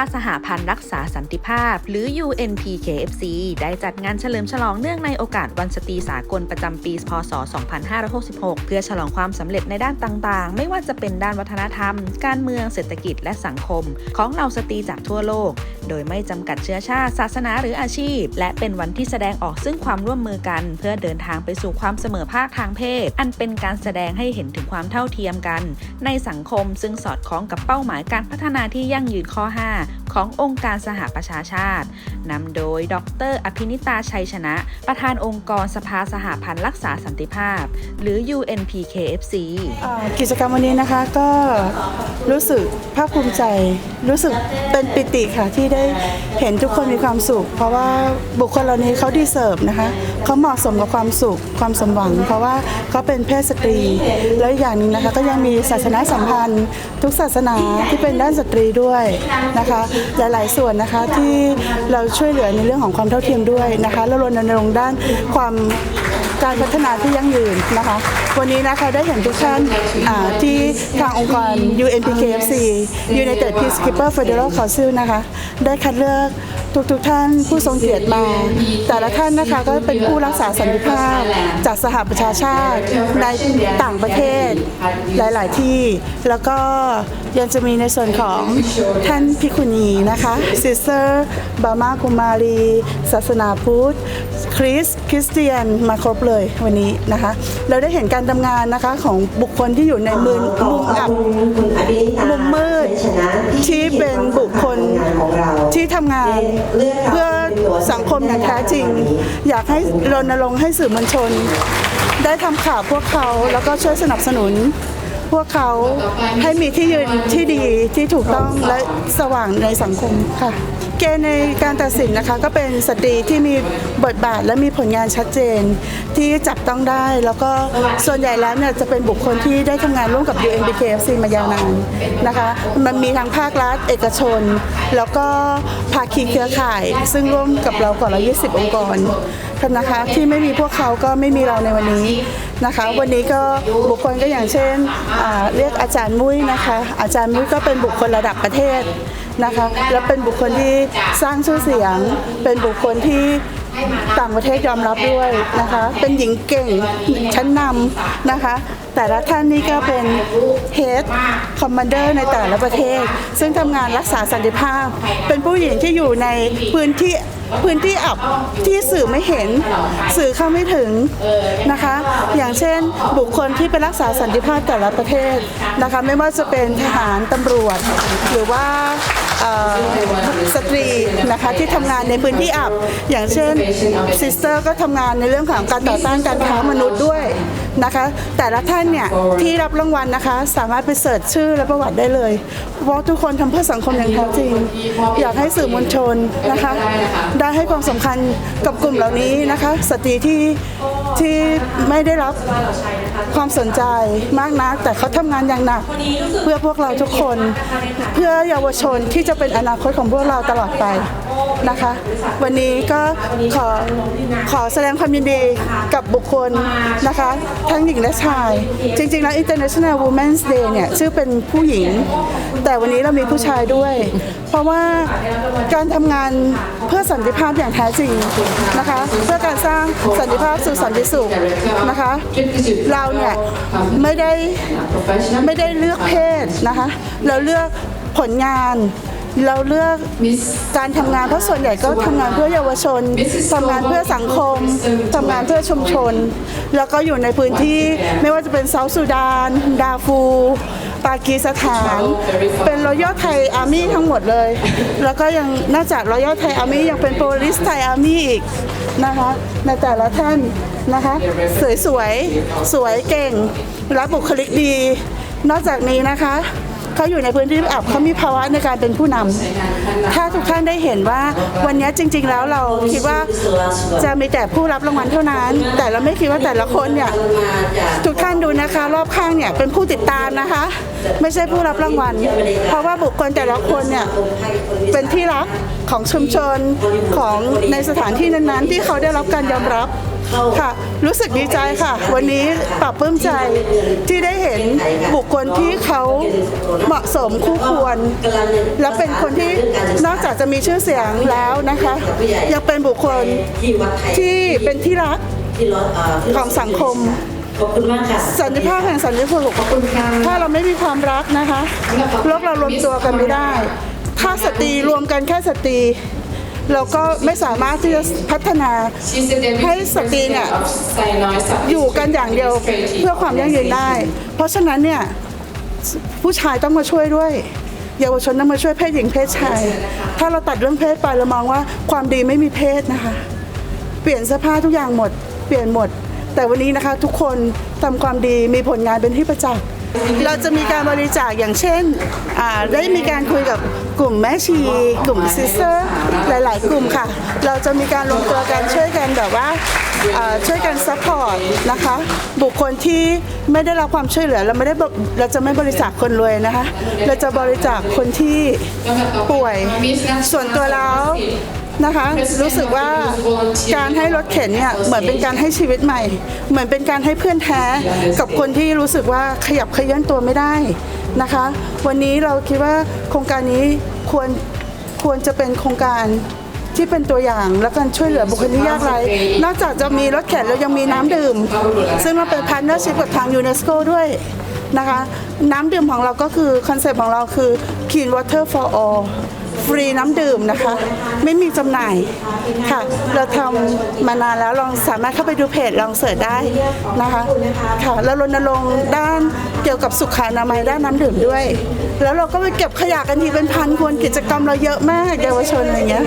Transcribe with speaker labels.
Speaker 1: าสหพันธ์รักษาสันติภาพ หรือ UNPKFC ได้จัดงานเฉลิมฉลองเนื่องในโอกาสวันสตรีสากลประจำปี พศ 2566 เพื่อฉลองความสำเร็จในด้านต่างๆ ไม่ว่าจะเป็นด้านวัฒนธรรม การเมืองเศรษฐกิจและสังคม ของเหล่าสตรีจากทั่วโลก โดยไม่จำกัดเชื้อชาติ ศาสนาหรืออาชีพ และเป็นวันที่แสดงออกซึ่งความร่วมมือกัน เพื่อเดินทางไปสู่ความเสมอภาคทางเพศ อันเป็นการแสดงให้เห็นถึงความเท่าเทียมกัน ในสังคมซึ่งสอดคล้องกับเป้าหมายการพัฒนาที่ยั่งยืนข้อ 5 ขององค์การสหประชาชาตินำโดย ดร อภินิตาชัยชนะ ประธานองค์กรสภาสหพันธ์รักษาสันติภาพ หรือ UNPKFC
Speaker 2: อกิจกรรมวันนี้นะคะก็รู้สึกภาคภูมิใจ รู้สึกเป็นปิติค่ะที่ได้เห็นทุกคนมีความสุข เพราะว่าบุคคลเหล่านี้เขาดีเซิร์ฟนะคะเขาเหมาะสมกับความสุขความสมหวัง เพราะว่าเขาเป็นเพศสตรี แล้วอีกอย่างหนึ่งนะคะก็ยังมีศาสนาสัมพันธ์ ทุกศาสนาที่เป็นด้านสตรีด้วยนะคะหลายๆส่วนนะคะที่เราช่วยเหลือในเรื่องของความเท่าเทียมด้วยนะคะแล้วรณรงค์ด้านความ การพัฒนาที่ยั่งยืนนะคะ วันนี้นะคะได้เห็นทุกท่านที่ทางองค์กร UNPKFC United Peacekeeper Federal Council นะคะ ได้คัดเลือก ทุกๆทท่านผู้ทรงเกียรติมา แต่ละท่านนะคะก็เป็นผู้รักษาสันติภาพ จากสหประชาชาติในต่างประเทศหลาย ๆ ที่ แล้วก็ยังจะมีในส่วนของท่านพิคุณีนะคะซิสเตอร์บามากุมารีศาสนาพุทธคริสคริสเตียนมาครบเลยวันนี้นะคะ เราได้เห็นการทำงานนะคะของบุคคลที่อยู่ในมือมุมอับมุมมืดที่เป็นบุคคลที่ทำงานเพื่อสังคมอย่างแท้จริง อยากให้รณรงค์ให้สื่อมวลชน ได้ทำข่าวพวกเขาแล้วก็ช่วยสนับสนุน พวกเขาให้มีที่ยืนที่ดีที่ถูกต้องและสว่างในสังคมค่ะ เกณฑ์ในการตัดสินนะคะก็เป็นสตรีที่มีบทบาทและมีผลงานชัดเจน ที่จับต้องได้ แล้วก็ส่วนใหญ่แล้วเนี่ยจะเป็นบุคคลที่ได้ทำงานร่วมกับ UNBKFC มายาวนานนะคะมันมีทั้งภาครัฐ เอกชน แล้วก็ภาคีเครือข่าย ซึ่งร่วมกับเรากว่า120 องค์กรนะคะที่ไม่มีพวกเขาก็ไม่มีเราในวันนี้นะคะ วันนี้ก็บุคคลก็อย่างเช่นเรียกอาจารย์มุ้ยนะคะ อาจารย์มุ้ยก็เป็นบุคคลระดับประเทศ นะคะ และเป็นบุคคลที่สร้างชื่อเสียง เป็นบุคคลที่ต่างประเทศยอมรับด้วยนะคะ เป็นหญิงเก่งชั้นนำนะคะ แต่ละท่านนี่ก็เป็น Head Commander ในแต่ละประเทศ ซึ่งทำงานรักษาสันติภาพ เป็นผู้หญิงที่อยู่ในพื้นที่พื้นที่อับที่สื่อไม่เห็นสื่อเข้าไม่ถึงนะคะ อย่างเช่นบุคคลที่ไปรักษาสันติภาพแต่ละประเทศนะคะ ไม่ว่าจะเป็นทหารตำรวจ หรือว่า สตรีนะคะที่ทำงานในพื้นที่อับ อย่างเช่นซิสเตอร์ก็ทำงานในเรื่องของการต่อต้านการค้ามนุษย์ด้วยนะคะ แต่ละท่านเนี่ยที่รับรางวัลนะคะ สามารถไปเสิร์ชชื่อและประวัติได้เลยเพราะทุกคนทำเพื่อสังคมอย่างแท้จริง อยากให้สื่อมวลชนนะคะ ได้ให้ความสำคัญกับกลุ่มเหล่านี้นะคะ สตรีที่ที่ไม่ได้รับ ความสนใจมากนัก แต่เขาทำงานอย่างหนัก เพื่อพวกเราทุกคน เพื่อเยาวชนที่จะเป็นอนาคตของพวกเราตลอดไปนะคะ วันนี้ก็ขอขอแสดงความยินดีกับบุคคลนะคะ ทั้งหญิงและชาย จริง ๆ แล้ว International Women's Day เนี่ยชื่อเป็นผู้หญิง แต่วันนี้เรามีผู้ชายด้วย เพราะว่าการทำงานเพื่อสันติภาพอย่างแท้จริงนะคะ เพื่อการสร้างสันติภาพสู่สันติสุขนะคะ เราเนี่ยไม่ได้ไม่ได้เลือกเพศนะคะ เราเลือกผลงานเราเลือกการทำงานเพราะส่วนใหญ่ก็ทำงานเพื่อเยาวชนทำงานเพื่อสังคมทำงานเพื่อชุมชน แล้วก็อยู่ในพื้นที่ไม่ว่าจะเป็นเซาท์สุดาน ดาฟู ปากีสถาน เป็นรอยัลไทยอาร์มี่ทั้งหมดเลย แล้วก็ยังนอกจากรอยัลไทยอาร์มี่ยังเป็นโปลิสไทยอาร์มี่อีกนะคะในแต่ละท่านนะคะสวยสวยสวยเก่งและบุคลิกดี นอกจากนี้นะคะ เขาอยู่ในพื้นที่อับเขามีภาวะในการเป็นผู้นำถ้าทุกท่านได้เห็นว่าวันนี้จริง ๆ แล้วเราคิดว่าจะมีแต่ผู้รับรางวัลเท่านั้น แต่เราไม่คิดว่าแต่ละคนเนี่ยทุกท่านดูนะคะ รอบข้างเนี่ยเป็นผู้ติดตามนะคะ ไม่ใช่ผู้รับรางวัล เพราะว่าบุคคลแต่ละคนเนี่ยเป็นที่รักของชุมชนของในสถานที่นั้นๆ ที่เขาได้รับการยอมรับค่ะ รู้สึกดีใจค่ะ วันนี้ปรับปลื้มใจที่ได้ เขาเหมาะสมคู่ควร และเป็นคนที่นอกจากจะมีชื่อเสียงแล้วนะคะ ยังเป็นบุคคล
Speaker 3: ที่วัดไทย
Speaker 2: ที่เป็นที่รัก
Speaker 3: ที่รถเอ่อที่
Speaker 2: ของสังคม
Speaker 3: ขอบคุณมากค่ะ
Speaker 2: สันติภาพแห่งสันติสุขถ้าเราไม่มีความรักนะคะโลกเรารวมตัวกันไม่ได้ ถ้าสตรีรวมกันแค่สตรีเราก็ไม่สามารถที่จะพัฒนาให้สตรีเนี่ยอยู่กันอย่างเดียวเพื่อความยั่งยืนได้ เพราะฉะนั้นเนี่ย ผู้ชายต้องมาช่วยด้วย เยาวชนต้องมาช่วยเพศหญิงเพศชาย ถ้าเราตัดเรื่องเพศไปเรามองว่าความดีไม่มีเพศนะคะ เปลี่ยนเสื้อผ้าทุกอย่างหมด เปลี่ยนหมด แต่วันนี้นะคะทุกคนทำความดีมีผลงานเป็นที่ประจักษ์เราจะมีการบริจาคอย่างเช่น ได้มีการคุยกับกลุ่มแม่ชี กลุ่มซิสเตอร์ หลาย ๆ กลุ่มค่ะ เราจะมีการลงตัวกันช่วยกันแบบว่า ช่วยกันซัพพอร์ตนะคะ บุคคลที่ไม่ได้รับความช่วยเหลือเราไม่ได้บเราจะไม่บริจาคคนรวยนะคะ เราจะบริจาคคนที่ป่วยส่วนตัวแล้วนะคะรู้สึกว่าการให้รถเข็นเนี่ยเหมือนเป็นการให้ชีวิตใหม่ เหมือนเป็นการให้เพื่อนแท้กับคนที่รู้สึกว่าขยับขยื่นตัวไม่ได้นะคะ วันนี้เราคิดว่าโครงการนี้ควรควรจะเป็นโครงการ ที่เป็นตัวอย่างและการช่วยเหลือบุคคลที่ยากไร้นอกจากจะมีรถเข็นแล้วยังมีน้ำดื่ม ซึ่งเราเป็นพาร์ทเนอร์ชิพกับทางยูเนสโกด้วยนะคะ น้ำดื่มของเราก็คือคอนเซปต์ของเราคือ clean water for all ฟรีน้ำดื่มนะคะ ไม่มีจำหน่ายค่ะ เราทำมานานแล้วลองสามารถเข้าไปดูเพจลองเสิร์ชได้นะคะค่ะแล้วรณรงค์ด้านเกี่ยวกับสุขอนามัยด้านน้ำดื่มด้วย แล้วเราก็ไปเก็บขยะกันทีเป็นพันคนกิจกรรมเราเยอะมากเยาวชนอะไรเงี้ย